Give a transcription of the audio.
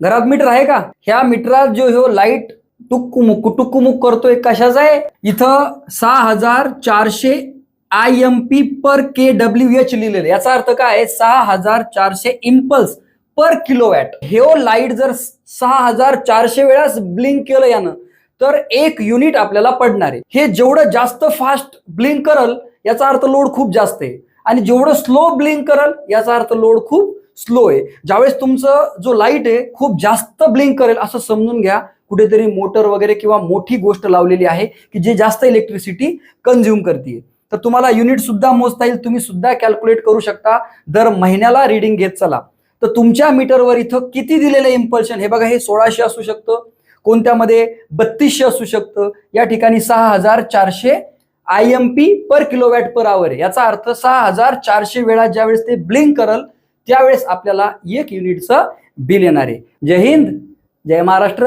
घरात मीटर आहे का? ह्या मीटरात जो ह्यो लाइट टुक्कुमुक टुक्कुमुक करतोय कशाचा आहे? इथं सहा हजार चारशे I M P per K W H लिहिलेलं याचा अर्थ काय आहे? सहा हजार चारशे इम्पल्स पर किलोवॅट हे लाइट जर सहा हजार चारशे वेळास ब्लिंक केलं यानं तर एक युनिट आपल्याला पडणार आहे. हे जेवढं जास्त फास्ट ब्लिंक करल याचा अर्थ लोड खूप जास्त आहे. आणि जेवढं स्लो ब्लिंक करल याचा अर्थ लोड खूप स्लो आहे. ज्यावेळेस तुमचं जो लाइट आहे खूप जास्त ब्लिंक करेल असं समजून घ्या. कुठेतरी मोटर वगैरे किंवा मोठी गोष्ट लावलेली आहे की जे जास्त इलेक्ट्रिसिटी कन्झ्युम करते तर तुम्हाला युनिट सुद्धा मोजता येईल तुम्ही सुद्धा कॅल्क्युलेट करू शकता. दर महिन्याला रिडिंग घेत चला. तर तुमच्या मीटरवर इथं किती दिलेलं इम्पल्शन हे बघा हे सोळाशे असू शकतं. कोणत्यामध्ये? बत्तीसशे असू शकतं. या ठिकाणी सहा हजार चारशे I M P per kilowatt per hour याचा अर्थ सहा हजार चारशे वेळा ज्यावेळेस ते ब्लिंक करल त्यावेळेस आपल्याला एक युनिटचं बिल येणार आहे. जय हिंद जय महाराष्ट्र.